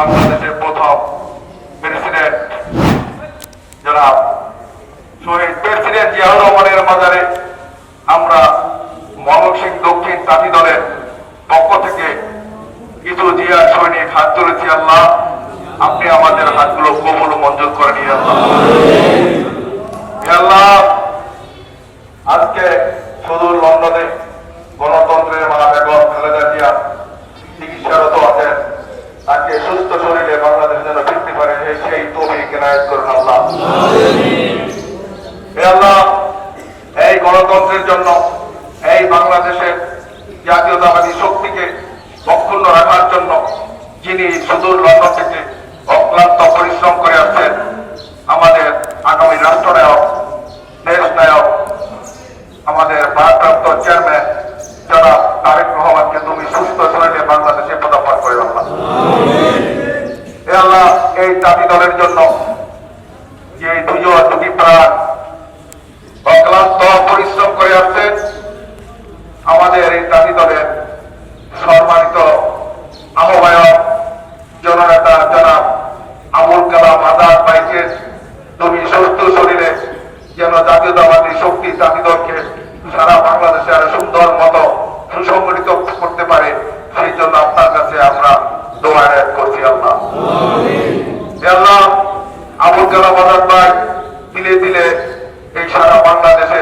বাংলাদেশের প্রথম প্রেসিডেন্ট যারা শহীদ প্রেসিডেন্ট জিয়াউর রহমানের মাজারে আমরা ময়মনসিংহ দক্ষিণ তাঁতি দলের পক্ষ থেকে কিছু জিয়া সৈনিক হাত তুলেছি, আল্লাহ। আপনি আমাদের হাতগুলো কবল ও মঞ্জুর করে নিয়ে আল্লাহ হে আল্লাহ আজকে সুদূর লন্ডনে গণতন্ত্রের মা বেগম খালেদা জিয়া চিকিৎসারত আছেন তাকে সুস্থ শরীরে বাংলাদেশের জন্য ফিরতে পারে সেই সেই তবি কেনায়ত করুন আল্লাহ হে আল্লাহ এই গণতন্ত্রের জন্য এই বাংলাদেশের জাতীয়তাবাদী শক্তিকে অক্ষুণ্ণ রাখার জন্য যিনি সুদূর লন্ডন থেকে অক্লান্ত পরিশ্রম করে আসছেন আমাদের আগামী রাষ্ট্রনায়ক দেশ নায়ক আমাদের ভারপ্রাপ্ত চেয়ারম্যান যারা তারেক রহমানকে তুমি সুস্থ শরীরে বাংলাদেশে পদার্পণ করে আল্লাহ আল্লাহ, এই জাতি দলের জন্য যে দুজন আমাদের জাতি দলের সম্মানিত আহ্বায়ক জননেতা জনাব আবুল কালাম আজাদ ভাইকে তুমি সুস্থ শরীরে যেন জাতীয়তাবাদী শক্তি জাতি দলকে সারা বাংলাদেশে আরও সুন্দর মতো সুসংগঠিত করতে পারে, সেই জন্য আপনার কাছে আমরা দোয়া করছি আল্লাহ আবুল কালাম আজাদ ভাই দিলে দিলে এই সারা বাংলাদেশে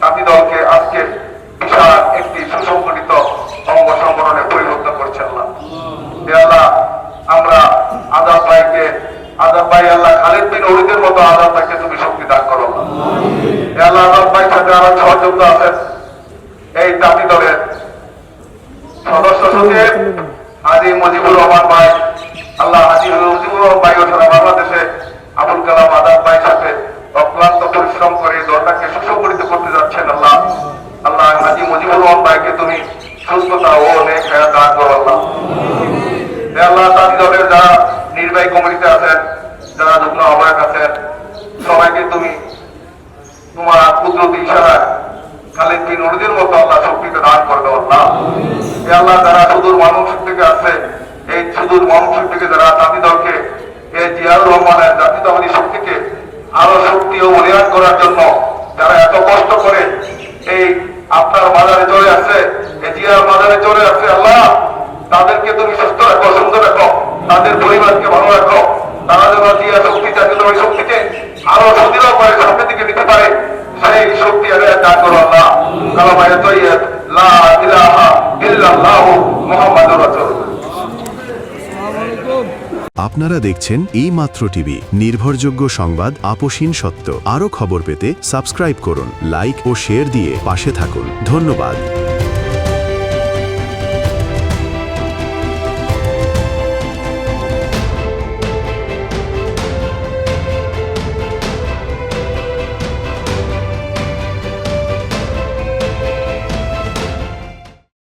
জাতি দলকে আজকে বিশাল একটি সুসংগঠিত অঙ্গ সংগঠনে পরিবর্তন করছে আল্লাহ হে আল্লাহ আমরা আজাদ ভাইকে আজাদ ভাই, আল্লাহ খালিদ বিন অলিদের মতো আজাদ ভাইকে তুমি শক্তি দান করো আল্লাহ। হে আজাদ ভাই সাথে আরও সহযোগিতা আছেন, এই জাতি দলের সদস্য সচিব হাজি মুজিবুর রহমান ভাই, আল্লাহ হাজি মুজিবুর রহমান ভাই সারা বাংলাদেশে আবুল কালাম আজাদ ভাই সাথে অক্লান্ত পরিশ্রম করে দলটাকে সুসংগঠিত করতে যাচ্ছেন আল্লাহ আল্লাহ হাজি মুজিবুর রহমান ভাইকে তুমি সুস্থতা ও অনেক দান করো আল্লাহ আল্লাহ জাতি দলের যারা নির্বাহী আছেন যারা যুগ্ম আহ্বায়ক আছেন সবাইকে তুমি তোমার কুদরতি ইশারায় খালিদ বিন অলিদের মতো আল্লাহ শক্তিতে দান করবে আল্লাহ। আল্লাহ, যারা সুদূর মানুষ থেকে আছে, এই সুদূর মানুষ থেকে যারা জাতি দলকে এই জিয়াউর রহমানের জাতীয়তাবাদী শক্তিকে আরও শক্তি ও মূল্যায়ন করার জন্য যারা এত কষ্ট করে এই আপনার বাজারে চলে আসছে এই জিয়ার বাজারে চলে আসছে আপনারা দেখছেন এই মাত্র টিভি, নির্ভরযোগ্য সংবাদ আপোষহীন সত্য। আরও খবর পেতে সাবস্ক্রাইব করুন, লাইক ও শেয়ার দিয়ে পাশে থাকুন। ধন্যবাদ।